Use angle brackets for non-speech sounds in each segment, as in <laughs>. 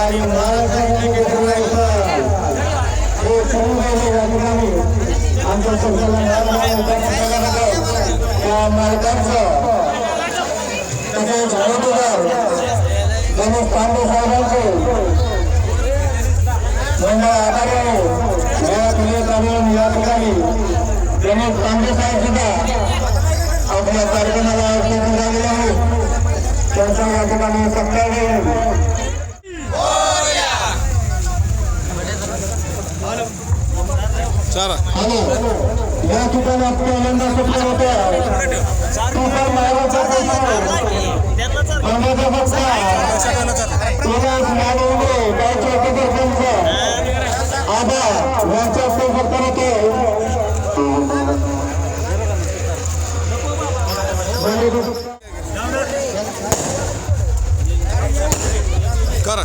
आणि महाराष्ट्र आमच्या त्या मालकांचं तसेच हळदीवर गणेश पांडे साहेबांचे मंडळ आहे या ठिकाणी गणेश पांडे साहेब सुद्धा आपल्या कार्यक्रमाला उपस्थित झालेले आहेत त्यांचा या ठिकाणी सत्कार होईल चारा आणि या ठिकाणी पहिल्यांदा सुटलं होतं तुफान महाराजा पांड्याचा पक्का विलास मानवणे गावचे उपसरपंच आबा यांच्या सोबत करते करा.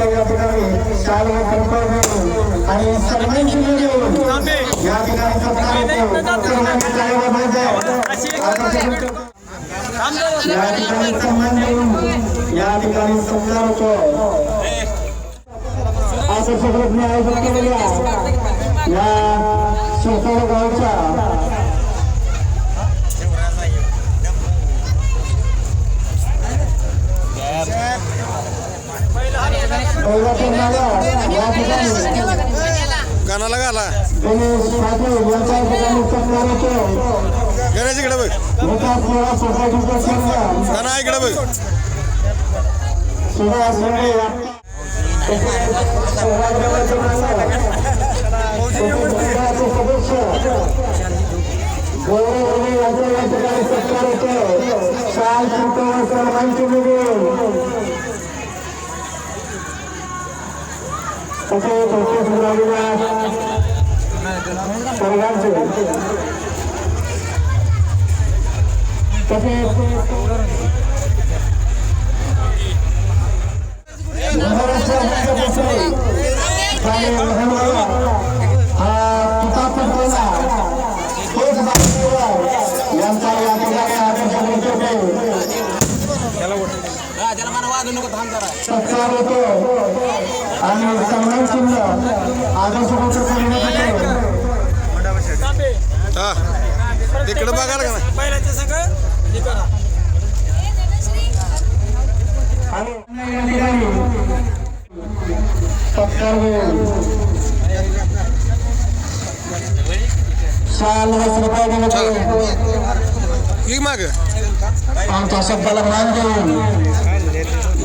या ठिकाणी शाल आणि या ठिकाणी या ठिकाणी सन्मान देऊन या ठिकाणी होतो असं सगळं आयोजन केलेल्या या शिरसाळ गावच्या आला. गणेश इकडे बघ. इकडे बघ. सदस्य. सत्कार होतो तसेच उपस्थित झालेल्या सर्वांचे तसेच महाराष्ट्र यांचा या ठिकाणी सत्कार होतो. आणि सन्मान चिन्ह आदर्श पत्र करण्यात येते हा तिकडे बघायला का नाही पहिल्याचे सगळं हे करा आणि या ठिकाणी सत्कार होईल शाल वस्त्र पाहिजे ही माग आमच्या शब्दाला मान देऊन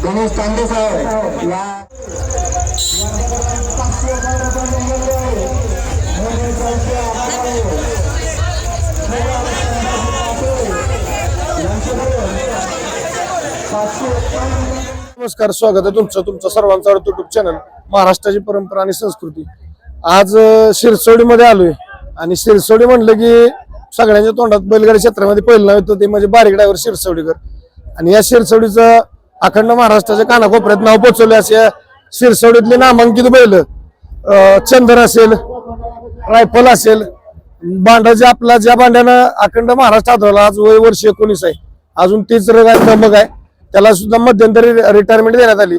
गणेश तांडे साहेब या नमस्कार स्वागत आहे तुमचं तुमचं सर्वांचा युट्यूब चॅनल महाराष्ट्राची परंपरा आणि संस्कृती. आज शिरसोडीमध्ये आलोय. आणि शिरसोडी म्हणलं की सगळ्यांच्या तोंडात बैलगाडी क्षेत्रामध्ये पहिलं नाव येतं ते म्हणजे बारीक ड्रायव्हर शिरसोडीकर. आणि या शिरसोडीचं अखंड महाराष्ट्राच्या कानाकोपऱ्यात नाव पोचवले असे या शिरसोडीतले नामांकित बैल चंदर असेल रायफल असेल बांडाचे आपला ज्या बांड्यानं अखंड महाराष्ट्र आढळला आज वय वर्ष एकोणीस आहे. अजून तीच रग आहे धमक आहे. त्याला सुद्धा मध्यंतरी रिटायरमेंट देण्यात आली.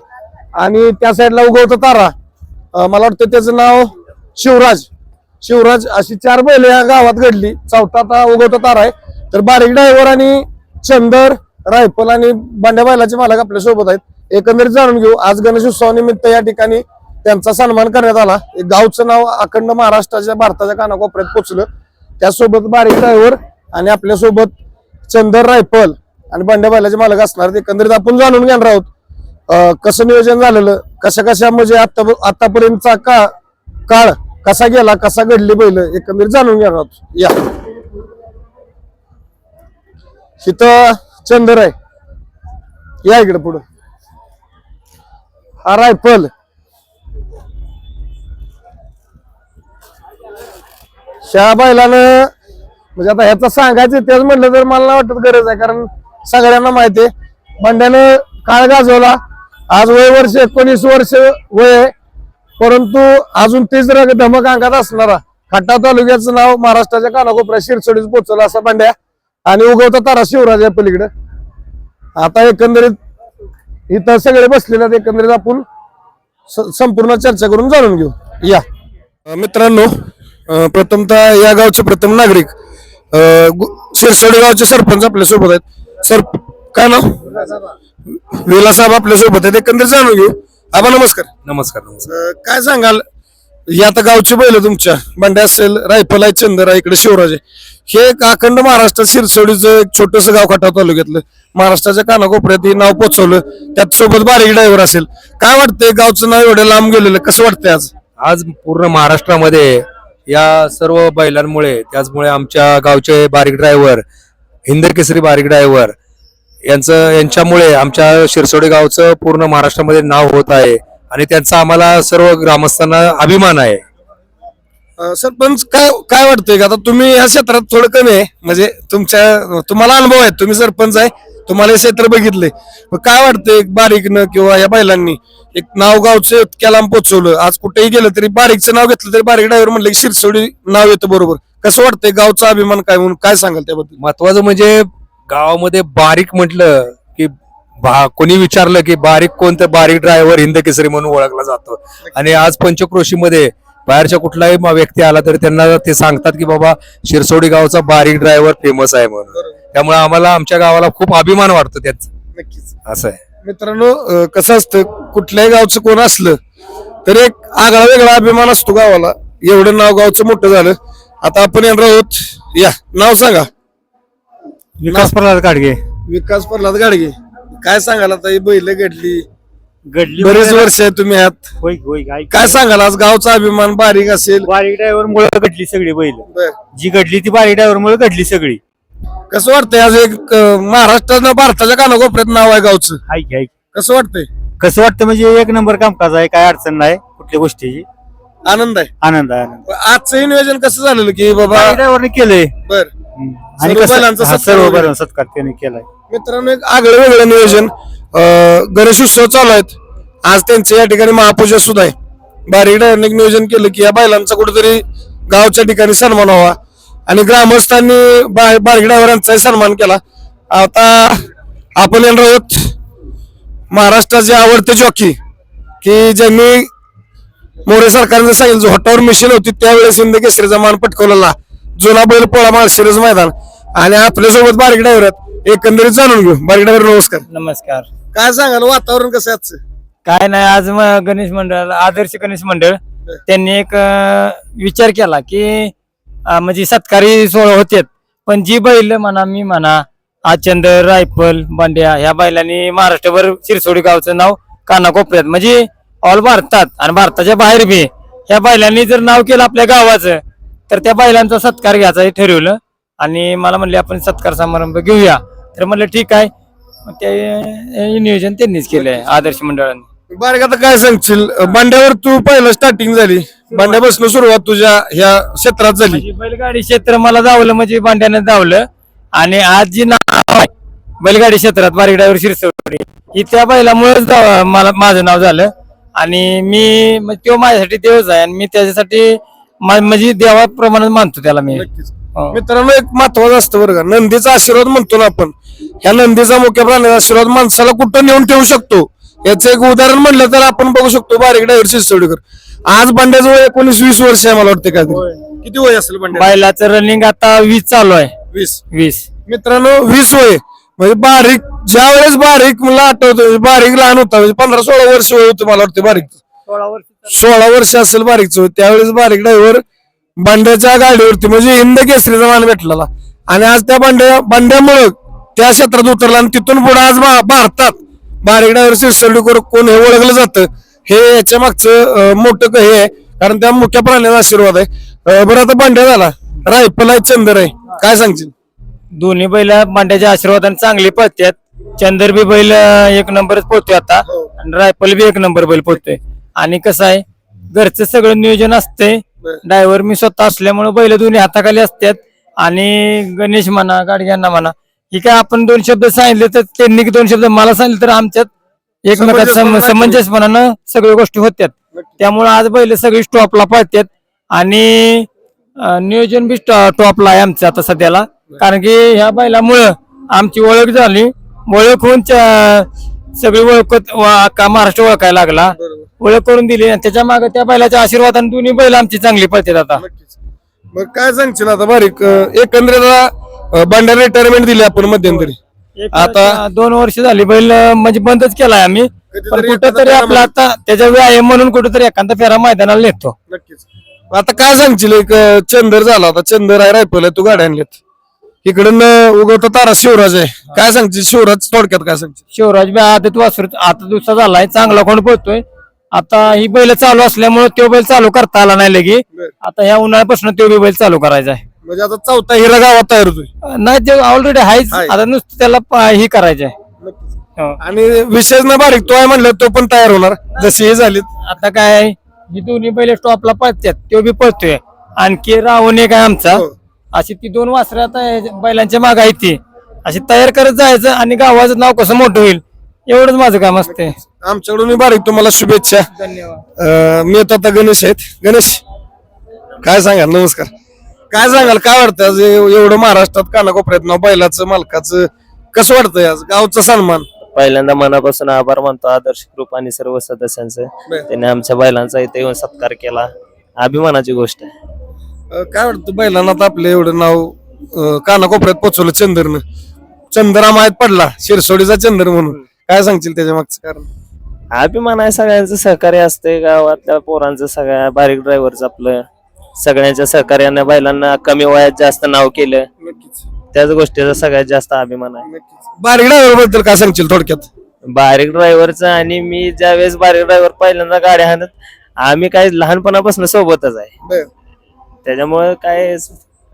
आणि त्या साईडला उगवता तारा. मला वाटतं त्याचं नाव शिवराज. शिवराज अशी चार बैल या गावात घडली. चौथा आता उगवता तारा आहे. तर बारीक ड्रायव्हर आणि चंदर रायफल आणि बांड्या बैलाचे मालक आपल्यासोबत आहेत. एकंदरीत जाणून घेऊ. आज गणेशोत्सवानिमित्त या ठिकाणी त्यांचा सन्मान करण्यात आला. एक गावचं नाव अखंड महाराष्ट्राच्या भारताच्या कानाकोपऱ्यात पोचलं. त्यासोबत बारीक ड्रायव्हर आणि आपल्यासोबत चंदर रायफल आणि बंड्याबाल्याचे मालक असणार एकंदरीत आपण जाणून घेणार आहोत कसं नियोजन झालेलं कशा कशा म्हणजे आता आतापर्यंतचा का काळ कसा गेला कसा घडली बैल एकंदरीत जाणून घेणार आहोत. या. इथं चंदर आहे. या इकडे पुढं. हा रायफल. शहा बैलानं म्हणजे आता ह्याचं सांगायचं तेच म्हटलं तर मला वाटत गरज आहे कारण सगळ्यांना माहिती आहे. बंड्यानं काळ गाजवला. आज वय वर्ष एकोणीस वर्ष वय परंतु अजून तीच रग धमक अंगात असणारा खट्टा तालुक्याचं नाव महाराष्ट्राच्या कानाकोपऱ्या शिरसडीत पोचवलं असा बंड्या. आणि उगवता तारा शिवराज आहे पलीकडे. आता एकंदरीत इथं सगळे बसलेले आहेत एकंदरीत आपण स- संपूर्ण चर्चा करून जाणून घेऊ. या. मित्रांनो प्रथमतः या गावचे प्रथम नागरिक शिरसोडी गावचे सरपंच आपल्यासोबत आहेत. सर काय नाव? विला साहेब आपल्यासोबत आहेत. एकंदरीत जाणून घेऊ. आबा नमस्कार. नमस्कार नमस्कार. काय सांगाल? या आता गावची बैल तुमच्या. बंड्या असेल रायफल आहे चंदर आहे इकडे शिवराज. आहे हे एक अखंड महाराष्ट्रात शिरसोडीचं एक छोटस गाव खटाव तालुक्यातलं. महाराष्ट्राच्या कानाकोपऱ्यात हे नाव पोचवलं. त्यात सोबत बारीक ड्रायव्हर असेल. काय वाटतंय? गावचं नाव एवढं लांब गेलेलं कसं वाटतंय आज? आज पूर्ण महाराष्ट्रामध्ये या सर्व बैलांमुळे त्याचमुळे आमच्या गावचे बारीक ड्रायव्हर हिंदर केसरी बारीक ड्रायव्हर यांचं यांच्यामुळे आमच्या शिरसोडे गावचं पूर्ण महाराष्ट्रामध्ये नाव होत आहे. आणि त्यांचा आम्हाला सर्व ग्रामस्थांना अभिमान आहे. सरपंच काय काय वाटतंय का? आता तुम्ही या क्षेत्रात थोडं कमी आहे. म्हणजे तुमच्या तुम्हाला अनुभव आहे तुम्ही सरपंच आहे. तुम्हाला हे क्षेत्र बघितलंय. मग काय वाटतंय एक बारीकनं किंवा या बैलांनी एक नाव गावचं इतक्या लांब पोहोचवलं आज कुठेही गेलं तरी बारीकचं नाव घेतलं तरी बारीक ड्रायव्हर म्हणलं की शिरसोडी नाव येतं बरोबर. कसं वाटतंय गावचा अभिमान काय म्हणून? काय सांगाल त्याबद्दल? महत्वाचं म्हणजे गावामध्ये बारीक म्हटलं कोणी विचारलं की बारीक कोणतं बारीक ड्रायव्हर हिंद केसरी म्हणून ओळखला जातो. आणि आज पंचक्रोशीमध्ये बाहेरच्या कुठलाही व्यक्ती आला तर त्यांना ते सांगतात की बाबा शिरसोडी गावचा बारीक ड्रायव्हर फेमस आहे म्हणून. त्यामुळे आम्हाला आमच्या गावाला खूप अभिमान वाटतो त्याच. नक्कीच. असं आहे. मित्रांनो कसं असतं कुठल्याही गावचं कोण असलं तर एक आगळा वेगळा अभिमान असतो गावाला. एवढं नाव गावचं मोठं झालं. आता आपण येणार आहोत. या नाव सांगा. विकास प्रल्हाद गाडगे. विकास प्रल्हाद गाडगे. काय सांगाल आता? ही बैल घडली. घडली बरेच वर्ष आहे तुम्ही आहात होय होय. काय सांगाल? आज गावचा अभिमान बारीक असेल. बारीक ड्रायव्हर मुळे घडली सगळी बैल. बर. जी घडली ती बारीक ड्रायव्हर मुळे घडली सगळी. कसं वाटतंय? आज एक अ, महाराष्ट्रानं भारताच्या कानाकोपऱ्यात नाव आहे गावचं. ऐक ऐक कसं वाटतंय? कसं वाटतं म्हणजे एक नंबर कामकाज आहे काय अडचण नाही कुठल्या गोष्टीची. आनंद आहे. आनंद आहे आनंद. आजचं नियोजन कसं झालेलं की बाबा? ड्रायव्हरने केलंय. बर. हम्म. आणि सर्व कसं बैलांचा हा, सत्कार सर्व वगैरे. बैलांचा सत्कार त्याने केलाय. मित्रांनो एक आगळं वेगळं नियोजन. गणेश उत्सव चालू आहेत. आज त्यांचं या ठिकाणी महापूजा सुद्धा आहे. बारीक डायरने नियोजन केलं की या बायलांचा कुठेतरी गावच्या ठिकाणी सन्मान व्हावा. आणि ग्रामस्थांनी बा- बारीक डायव्हरांचाही सन्मान केला. आता आपण येणार आहोत महाराष्ट्राचे आवडते जॉकी की ज्यांनी मोरे सरकारने सांगितलं जो हटावर मिशन होती त्यावेळेस हिंद केसरीचा मान पटकवलेला. जुना बैल पोळा माळशिरज मैदान. आणि आपल्यासोबत बारीक ड्रायव्हर एकंदरीत जाणून घेऊ. बारीक ड्रायव्हर नमस्कार. नमस्कार. काय सांगाल वातावरण कसं आहे आजचं? काय नाही आज गणेश मंडळ आदर्श गणेश मंडळ त्यांनी एक अं, विचार केला की अं, म्हणजे सत्कारी सोहळे होते पण जी बैल म्हणा मी म्हणा आचंद रायफल बांड्या ह्या बैलांनी महाराष्ट्रभर शिरसोडी गावचं नाव कानाकोपऱ्यात. म्हणजे ऑल भारतात आणि भारताच्या बाहेर बी ह्या बैलांनी जर नाव केलं आपल्या गावाचं तर त्या बैलांचा सत्कार घ्यायचं हे ठरवलं. आणि मला म्हणले आपण सत्कार समारंभ घेऊया. तर म्हणलं ठीक आहे. मग ते हे नियोजन त्यांनीच केलंय आदर्श मंडळाने. बारीक आता काय सांगशील? बांड्यावर तू पहिलं स्टार्टिंग झाली. बांड्यापासून सुरुवात तुझ्या ह्या क्षेत्रात झाली. म्हणजे बैलगाडी क्षेत्र मला धावलं म्हणजे बांड्यानं धावलं आणि आज जी नाव आहे बैलगाडी क्षेत्रात बारीक ड्रायव्हर शिरसवडी ही त्या बैलामुळेच धाव- मला माझं नाव झालं. आणि मी म्हणजे तो माझ्यासाठी देवच आहे. आणि मी त्याच्यासाठी मा- म्हणजे देवाप्रमाणे मानतो त्याला मी. नक्कीच. मित्रांनो एक महत्वाचं असतं बरं का. नंदीचा आशीर्वाद म्हणतो ना आपण. ह्या नंदीचा मुख्य प्राण्याचा आशीर्वाद माणसाला कुठं नेऊन ठेवू शकतो? याचं एक उदाहरण म्हणलं तर आपण बघू शकतो बारीक ड्रायव्हर शिरसोडीकर आज बांड्याजवळ एकोणीस वीस वर्ष आहे मला वाटतं काय किती वय असेल बांड्या बैलाचं रनिंग आता वीस चालू आहे. वीस. वीस. मित्रांनो वीस वय. म्हणजे बारीक ज्या वेळेस बारीक मला आठवतो म्हणजे बारीक लहान होता म्हणजे पंधरा सोळा वर्ष वय होतं मला वाटतं बारीक. सोळा वर्ष सोळा वर्ष असेल बारीकचं वय. त्यावेळेस बारीक ड्रायव्हर बांड्याच्या गाडीवरती म्हणजे हिंद केसरीचा मान भेटलेला. आणि आज त्या बांड्या बांड्यामुळं त्या क्षेत्रात उतरला आणि तिथून पुढे आज भारतात बारीक ड्रायव्हर शिरसोडीकर कोण हे ओळखलं जातं हे याच्या मागचं मोठं हे आहे. कारण त्या मुख्य प्राण्याचा आशीर्वाद आहे. बरं आता बांड्या झाला. रायफल आहे चंदर आहे. काय सांगशील? दोन्ही बैल बांड्याच्या आशीर्वादाने चांगले पळतात चंदर बी बैल एक नंबरच पोहतोय आता. आणि रायफल बी एक नंबर बैल पोहतोय आणि कसं आहे घरचं सगळं नियोजन असतंय. ड्रायव्हर मी स्वतः असल्यामुळे बैल दोन्ही हाताखाली असतात आणि गणेश म्हणा गाडग्यांना म्हणा ही काय आपण दोन शब्द सांगितले तर त्यांनी दोन शब्द मला सांगितले तर आमच्यात एकमेकात सम- समंजसपणानं सगळ्या गोष्टी होत्यात. त्यामुळे आज बैल सगळी स्टॉपला पळतात आणि नियोजन बी टॉपला आहे आमचं आता सध्याला. कारण की ह्या बैलामुळं आमची ओळख झाली. ओळख होऊन सगळी ओळखत अख्खा महाराष्ट्र ओळखायला लागला. ओळख करून दिली आणि त्याच्यामागे त्या बैलाच्या आशीर्वादाने दोन्ही बैल आमची चांगली पळतात आता. नक्कीच. मग काय सांगशील आता? बारीक अं, एकंदरीत बंडारा रिटायरमेंट दिली आपण मध्यंतरी. एक आता- दोन वर्ष झाली बैल अं, म्हणजे बंदच केलाय आम्ही. पण कधीतरी कुठंतरी एखादा आपला आता त्याच्या व्यायाम म्हणून कुठेतरी एखादा फेरा मैदानाला नेतो. नक्कीच. आता काय सांगशील? एक अं, चंदर झाला आता. चंदर आहे रायफल आहे तू गाड्या आणल्यात. इकडं उगवता तारा शिवराज आहे. काय सांगशील? शिवराज थोडक्यात काय सांगशील? शिवराज बी आदत वासरू आता दुसरा झालाय. चांगला कोण पळतोय. आता ही बैल चालू असल्यामुळे तो बैल चालू करता आला नाही लगी. बर. आता ह्या उन्हाळ्यापासून तो बी बैल चालू करायचा आहे. म्हणजे आता चौथा हिरा गावात तयार होतोय. नाही ते ऑलरेडी आहेच. आहे. आता नुसतं त्याला पा- ही करायचं आहे. हो. आणि विशेष ना बारीक तो आहे म्हणलं तो पण तयार होणार. जशी हे झाली आता काय आहे, ही दोन्ही बैल स्टॉपला पळतात तो बी पळतोय. आणखी रावण एक आहे आमचा. हो. अशी ती दोन वासरं आता हे बैलांच्या माग आहे ती. अशी तयार करत जायचं आणि गावाचं नाव कसं मोठं होईल? एवढंच माझं काम असते आमच्याकडून बारीक तुम्हाला शुभेच्छा. धन्यवाद. अं, मी आता गणेश आहेत. गणेश काय सांगाल? नमस्कार. काय सांगाल? काय वाटतं आज एव- एवढं महाराष्ट्रात कानाकोपऱ्यात नाव बैलाचं मालकाचं कसं वाटतंय आज? गावचा सन्मान. पहिल्यांदा मनापासून आभार मानतो आदर्श ग्रुप आणि सर्व सदस्यांचं. त्यांनी आमच्या बैलांचा इथे येऊन सत्कार केला. अभिमानाची गोष्ट आहे. अं, काय वाटतं बैलांना आता आपलं एवढं नाव अं, कानाकोपऱ्यात पोचवलं चंदरनं? चंदरा माहीत पडला शिरसोडीचा चंदर म्हणून. काय सांगशील त्याच्या मागचं कारण? अभिमान आहे सगळ्यांचं सहकार्य असते गावातल्या पोरांचं सगळ्या बारीक ड्रायव्हरचं आपलं. सगळ्यांच्या सहकार्याने बैलांना कमी वयात जास्त नाव केलं. नक्कीच. त्याच गोष्टीचा सगळ्यात जास्त अभिमान आहे. नक्कीच. बारीक ड्रायव्हरबद्दल काय सांगशील थोडक्यात? बारीक ड्रायव्हरचं आणि मी ज्यावेळेस बारीक ड्रायव्हर पहिल्यांदा गाड्या हाणत आम्ही काय लहानपणापासून सोबतच आहे. त्याच्यामुळे काय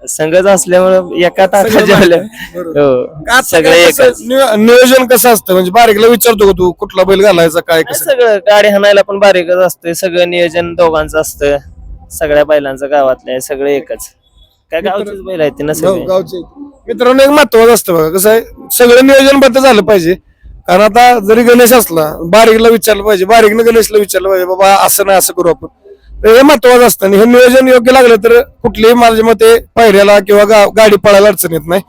संगत असल्यामुळे एका हो सगळे एकच. नियोजन कसं असतं? म्हणजे बारीकला विचारतो का तू? कुठला बैल घालायचा काय कसं? सगळं गाडी हाणायला पण बारीकच असतंय. सगळं नियोजन दोघांचं असतं सगळ्या बैलांचं गावातलं आहे सगळे एकच. काय गावचीच बैल आहेत ना गाव- सगळे गावचे मित्रांनो एक महत्वाचं असतं बघा. कसं आहे सगळं नियोजनबद्ध झालं पाहिजे. कारण आता जरी गणेश असला बारीकला विचारलं पाहिजे. बारीकनं गणेशला विचारलं पाहिजे बाबा असं नाही असं करू आपण. हे महत्वाचं असतं आणि हे नियोजन योग्य लागलं तर कुठलीही माझ्या मते पायऱ्याला किंवा गा- गाडी पळायला अडचण येत नाही.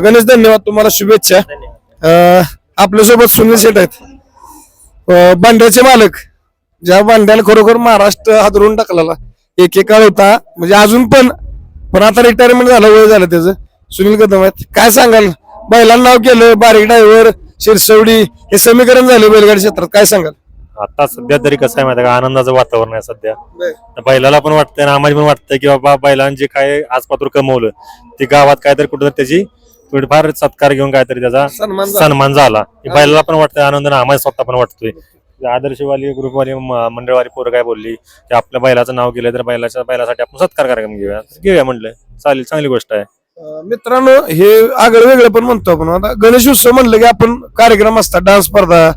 गणेश धन्यवाद तुम्हाला शुभेच्छा. आपल्यासोबत सुनील शेठ आहेत. बांड्याचे मालक ज्या बांड्याला खरोखर महाराष्ट्र हादरून टाकलेला. एक एक काळ होता म्हणजे अजून पण पण आता रिटायरमेंट झालं वय झालं त्याचं. सुनील कदम आहेत. काय सांगाल? बैलांना नाव केलं बारीक ड्रायव्हर शिरसवडी हे समीकरण झालं बैलगाडी क्षेत्रात. काय सांगाल? आता सध्या तरी कसं आहे माहिती का? आनंदाचं वातावरण आहे सध्या. तर बैलाला पण वाटतंय आणि आम्हाला पण वाटतंय की बाबा बैलांनी जे काय आज पात्र कमवलं ते गावात काहीतरी कुठं त्याची थोडीफार सत्कार घेऊन काहीतरी त्याचा सन्मान झाला. सन्मान झाला. हे बैलाला पण वाटतंय आनंद आणि आम्हाला स्वतः पण वाटतोय. आदर्शवाली ग्रुपवाली म- मंडळवाली पोरं काय बोलली की आपल्या बैलाचं नाव गेलं तर बैलाच्या बैलासाठी आपण सत्कार कार्यक्रम घेऊया. घेऊया म्हणलं चालेल चांगली गोष्ट आहे. अं, मित्रांनो हे आगळं वेगळं पण म्हणतो आपण. आता गणेश उत्सव म्हणलं की आपण कार्यक्रम असतात डान्स स्पर्धा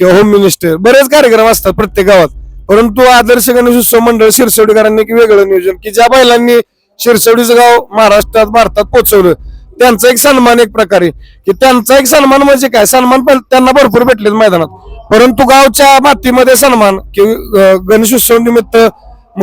किंवा होम मिनिस्टर बरेच कार्यक्रम असतात प्रत्येक गावात. परंतु आदर्श गणेश उत्सव मंडळ शिरसवडीकरांनी एक वेगळं नियोजन की ज्या बैलांनी शिरसवडीचं गाव महाराष्ट्रात भारतात पोहोचवलं त्यांचा एक सन्मान एक प्रकारे. की त्यांचा एक सन्मान म्हणजे काय? सन्मान पण त्यांना भरपूर भेटलेत मैदानात. परंतु गावच्या मातीमध्ये सन्मान की गणेश उत्सव निमित्त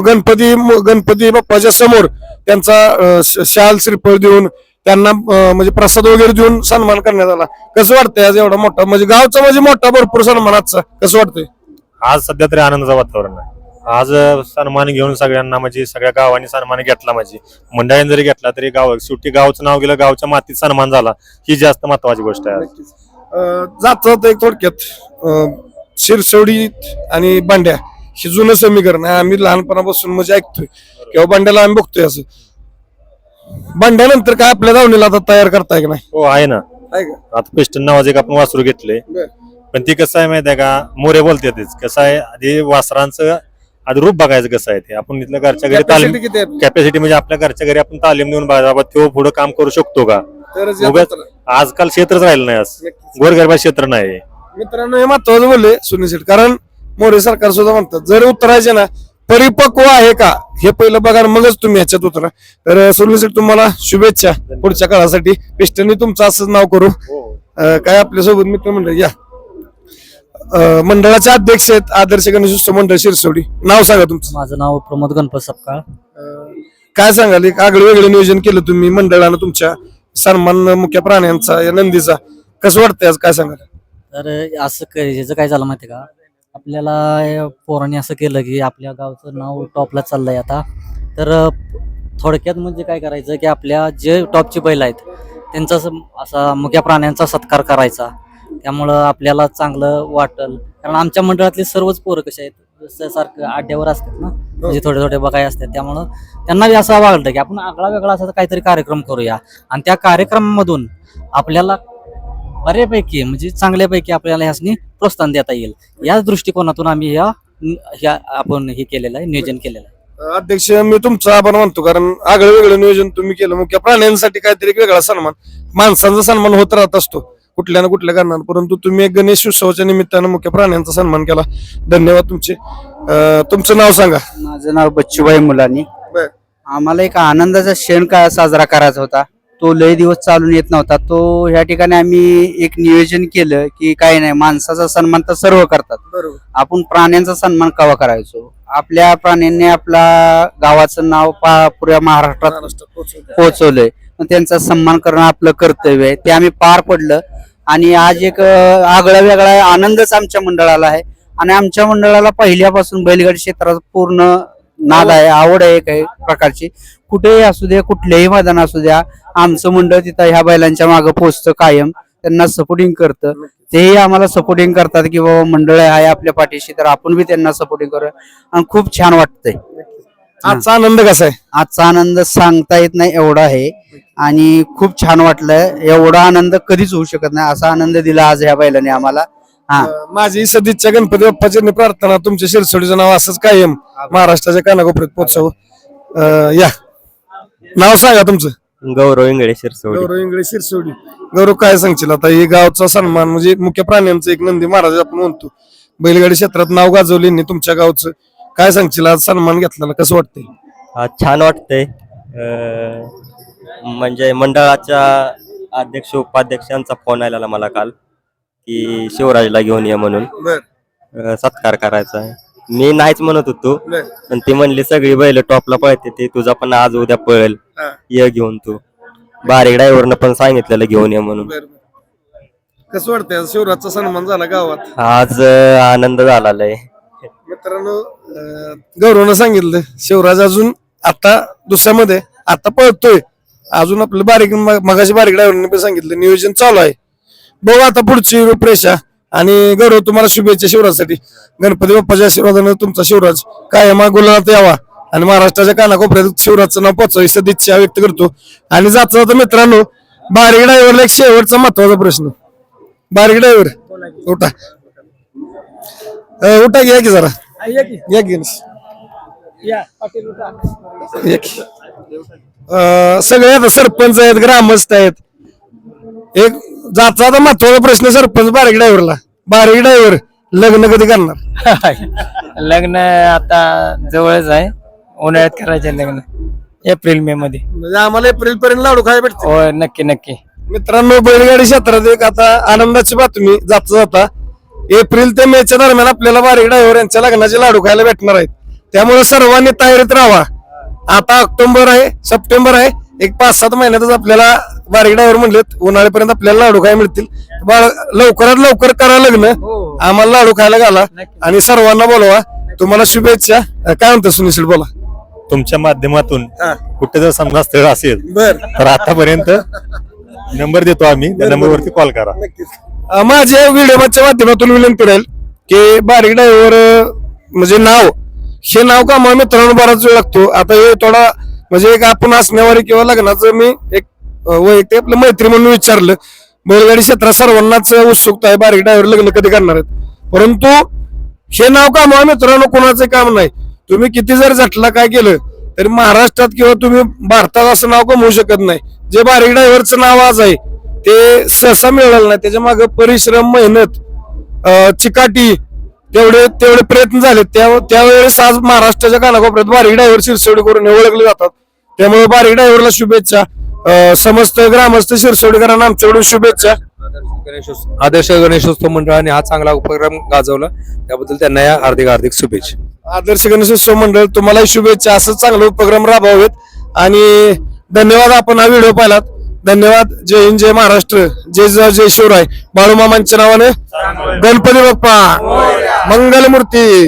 गणपती गणपती बाप्पाच्या समोर त्यांचा शाल श्रीफळ देऊन त्यांना म्हणजे प्रसाद वगैरे देऊन सन्मान करण्यात आला. कसं वाटतंय आज एवढा मोठा म्हणजे गावचा म्हणजे मोठा भरपूर सन्मान आजचा. कसं वाटतंय? आज सध्या तरी आनंदाचं वातावरण आहे. आज सन्मान घेऊन सगळ्यांना म्हणजे सगळ्या गावांनी सन्मान घेतला म्हणजे. मंडळीने जरी घेतला तरी गाव शेवटी गावचं नाव गेलं गावच्या मातीत सन्मान झाला. ही जास्त महत्वाची गोष्ट आहे जात जात एक थोडक्यात. शिरसोडी आणि बांड्या हे जुनं समीकरण आहे. आम्ही लहानपणापासून म्हणजे ऐकतोय. किंवा बांड्याला आम्ही बघतोय असं. बांड्यानंतर काय आपल्या धावणीला आता तयार करताय का नाही? हो आहे ना. आहे का? आता पिस्टन नावाचं एक आपण वासरू घेतले. पण ती कसं आहे माहिती आहे का? मोरे बोलते तेच. कसं आहे आधी वासरांचं आधी रूप बघायचं कसं आहे ते. आपण इथलं घरच्या घरी तालीम Capacity किती आहे? कॅपॅसिटी म्हणजे आपल्या घरच्या घरी आपण तालीम देऊन बघायला बाबा तो पुढे काम करू शकतो का? तरच या उगाच पत्रात. आजकाल क्षेत्रच राहिलं नाही आज. गोरगरबा क्षेत्र नाही. मित्रांनो हे महत्वाचं बोलले सुनील कारण मोरे सरकार सुद्धा म्हणतात जर उतरायचे ना परिपक्व आहे का? हे पहिलं बघा मगच तुम्ही ह्याच्यात उतरा. तर सुनील शेठ तुम्हाला शुभेच्छा पुढच्या काळासाठी. पिस्टननी तुमचं असंच नाव करू. अं, काय आपल्यासोबत मित्र मंडळ? या. मंडळाचे अध्यक्ष आहेत आदर्श गणेश उत्सव मंडळ शिरसोडी. नाव सांगा तुमचं. माझं नाव प्रमोद गणपत सपकाळ. काय सांगाल? एक आगळं वेगळं नियोजन केलं तुम्ही मंडळानं तुमच्या सन्मान मुख्य प्राण्यांचा या नंदीचा. कसं वाटतंय आज? काय सांगाल? तर असं काय झालं माहिती का? आपल्याला पोरांनी असं केलं की आपल्या गावचं नाव टॉपला चाललंय आता. तर थोडक्यात म्हणजे काय करायचं की आपल्या जे टॉपचे बैल आहेत त्यांचा असं- असा मुख्या प्राण्यांचा सत्कार करायचा. त्यामुळं आपल्याला चांगलं वाटल. कारण आमच्या मंडळातले सर्वच पोरं कसे आहेत सारखं आड्यावर असतात ना म्हणजे थोडे थोडे बघाय असतात. त्यामुळं त्यांना बी असं वाटलं की आपण आगळा वेगळा असा काहीतरी कार्यक्रम करूया. आणि त्या कार्यक्रमामधून आपल्याला बऱ्यापैकी म्हणजे चांगल्यापैकी आपल्याला ह्यासनी प्रोत्साहन देता येईल. या दृष्टिकोनातून आम्ही ह्या ह्या आपण हे केलेलं आहे नियोजन केलेलं आहे. अध्यक्ष मी तुमचा आभार मानतो कारण आगळं वेगळं नियोजन तुम्ही केलं. मुख्य प्राण्यांसाठी काहीतरी एक वेगळा सन्मान माणसांचा सन्मान होत राहत असतो कुठल्या ना कुठल्या कारणानं. परंतु तुम्ही एक गणेश उत्सवाच्या निमित्तानं मुख्य प्राण्यांचा सन्मान केला. धन्यवाद तुमचे. अं, तुमचं नाव सांगा. माझं नाव बच्चूबाई मुलानी. बर. आम्हाला एक आनंदाचा क्षण काय साजरा करायचा होता. तो लय दिवस चालून येत नव्हता. तो ह्या ठिकाणी आम्ही एक नियोजन केलं की काही नाही माणसाचा सन्मान तर सर्व करतात. बरोबर. आपण प्राण्यांचा सन्मान कवा करायचो? आपल्या प्राण्यांनी आपला गावाचं नाव पा पुऱ्या महाराष्ट्रात महाराष्ट्रात पोहोचवलं. पोहोचवलंय. मग त्यांचा सन्मान करणं आपलं कर्तव्य आहे. ते आम्ही पार पडलं. आणि आज एक अं, आगळा वेगळा आनंदच आमच्या मंडळाला आहे. आणि आमच्या मंडळाला पहिल्यापासून बैलगाडी क्षेत्रात पूर्ण नाद आहे आवड आहे काही प्रकारची. कुठेही असू द्या कुठल्याही मैदान असू द्या आमचं मंडळ तिथं ह्या बैलांच्या मागे पोचतं कायम. त्यांना सपोर्टिंग करतं. तेही आम्हाला सपोर्टिंग करतात की बाबा मंडळ आहे आपल्या पाठीशी तर आपण बी त्यांना सपोर्टिंग करू. आणि खूप छान वाटतंय. आजचा आनंद कसा आहे? आजचा आनंद सांगता येत नाही एवढा आहे. आणि खूप छान वाटलं. एवढा आनंद कधीच होऊ शकत नाही असा आनंद दिला आज ह्या बैलाने आम्हाला. हा. माझी सदिच्छा गणपती बाप्पाची प्रार्थना तुमच्या शिरसोडीचं नाव असंच कायम महाराष्ट्राच्या कानाकोपऱ्यात पोहोचावं. अं, या. नाव सांगा तुमचं. गौरव इंगळे शिरसोडी. गौरव इंगळे शिरसोडी. गौरव काय सांगशील आता? हे गावचा सन्मान म्हणजे मुख्य प्राण्यांचं एक नंदी महाराज आपण म्हणतो. बैलगाडी क्षेत्रात नाव गाजवले यांनी तुमच्या गावचं काय सांगशील? आज सन्मान घेतलेला कसं वाटतंय? छान वाटतंय. अं, म्हणजे मंडळाच्या अध्यक्ष उपाध्यक्षांचा फोन आलेला मला काल. की शिवराजला घेऊन ये म्हणून. बर. अं, सत्कार करायचा आहे. मी नाहीच म्हणत होतो बर. पण ते म्हणले सगळी बैल टॉपला पळते ते तुझा पण आज उद्या पळेल. हा. ये घेऊन तू. बारीक ड्रायव्हरनं पण सांगितलेलं घेऊन ये म्हणून. बर बर. कसं वाटतंय? आज शिवराजचा सन्मान झाला गावात? आज अं, आनंद आहे. मित्रांनो अं, गौरवनं सांगितलं शिवराज अजून आता दुसऱ्यामध्ये आता पळतोय. अजून आपलं बारीक म- मगाशी बारीक ड्रायव्हरने पण सांगितलं नियोजन चालू आहे. बघू आता पुढची रूपरेषा आणि गौरव तुम्हाला शुभेच्छा शिवराजसाठी. गणपती बाप्पाच्या आशीर्वादानं तुमचा शिवराज कायम गुलाबात यावा. आणि महाराष्ट्राच्या कानाकोपऱ्यात शिवराजचं नाव पोचवावी सदिच्छा व्यक्त करतो. आणि जाता जाता मित्रांनो बारीक ड्रायव्हरला एक शेवटचा महत्त्वाचा प्रश्न. बारीक ड्रायव्हर उठा. अं, उठा घ्या की जरा. या की. या की. अं, सगळे आता सरपंच आहेत ग्रामस्थ आहेत. एक जाता आता महत्त्वाचा प्रश्न सरपंच बारीक ड्रायव्हरला बारीक ड्रायव्हर लग्न कधी करणार? <laughs> लग्न आता जवळच आहे. उन्हाळ्यात करायचे लग्न. एप्रिल मे मध्ये. म्हणजे आम्हाला एप्रिल पर्यंत लाडू खाय भेटते हो नक्की नक्की. मित्रांनो बैलगाडी क्षेत्रात एक आता आनंदाची बातमी जाता जाता. एप्रिल ते मेच्या दरम्यान आपल्याला बारीक ड्रायव्हर यांच्या लग्नाचे लाडू खायला भेटणार आहेत. त्यामुळे सर्वांनी तयारीत राहावा. आता ऑक्टोबर आहे सप्टेंबर आहे. एक पाच सात महिन्यातच आपल्याला बारीक ड्रायव्हर म्हणलेत उन्हाळ्यापर्यंत आपल्याला लाडू खायला मिळतील. बाळ लवकरात लवकर करा लग्न. आम्हाला लाडू खायला घाला. आणि सर्वांना बोलवा. तुम्हाला शुभेच्छा. अं, काय म्हणतो सुनील बोला. तुमच्या माध्यमातून हा. कुठे जर समजा स्थळ असेल बर. तर आतापर्यंत नंबर देतो आम्ही. त्या नंबरवरती कॉल करा. अं, माझ्या व्हिडिओच्या माध्यमातून विनंती राहील की बारीक ड्रायव्हर म्हणजे नाव हे नाव का मला मित्रांनो बराच वेळ लागतो. आता हे थोडा म्हणजे एक आपण असण्यावारी किंवा लग्नाचं मी एक वैयक्तिक आपलं मैत्री म्हणून विचारलं. बैलगाडी क्षेत्रात सर्वांनाच उत्सुकता आहे बारीक ड्रायव्हर लग्न कधी करणार आहेत? परंतु हे नाव काम मित्रांनो कोणाचं काम नाही. तुम्ही किती जर झटला काय केलं तरी महाराष्ट्रात किंवा तुम्ही भारतात असं नाव कमवू शकत नाही. जे बारीक ड्रायव्हरचं नाव आज आहे ते सहसा मिळालं नाही. त्याच्यामागे परिश्रम मेहनत चिकाटी तेवढे तेवढे प्रयत्न झाले त्या त्यावेळेस आज महाराष्ट्राच्या कानाकोपऱ्यात बारीक ड्रायव्हर शिरसोडी करून ओळखले जातात. त्यामुळे बारीक ड्रायव्हरला शुभेच्छा. अं, समस्त ग्रामस्थ शिरसोडीकरांना आमच्याकडून शुभेच्छा. गणेशोत्सव आदर्श गणेशोत्सव मंडळाने हा चांगला उपक्रम गाजवला. त्याबद्दल त्यांना या हार्दिक हार्दिक शुभेच्छा. आदर्श गणेशोत्सव मंडळ तुम्हालाही शुभेच्छा. असं चांगलं उपक्रम राबवावेत. आणि धन्यवाद आपण हा व्हिडिओ पाहिलात. धन्यवाद. जय हिंद जय महाराष्ट्र. जय जय जय शिवराय. बाळूमामांच्या नावाने गणपती बाप्पा. मंगलमूर्ती.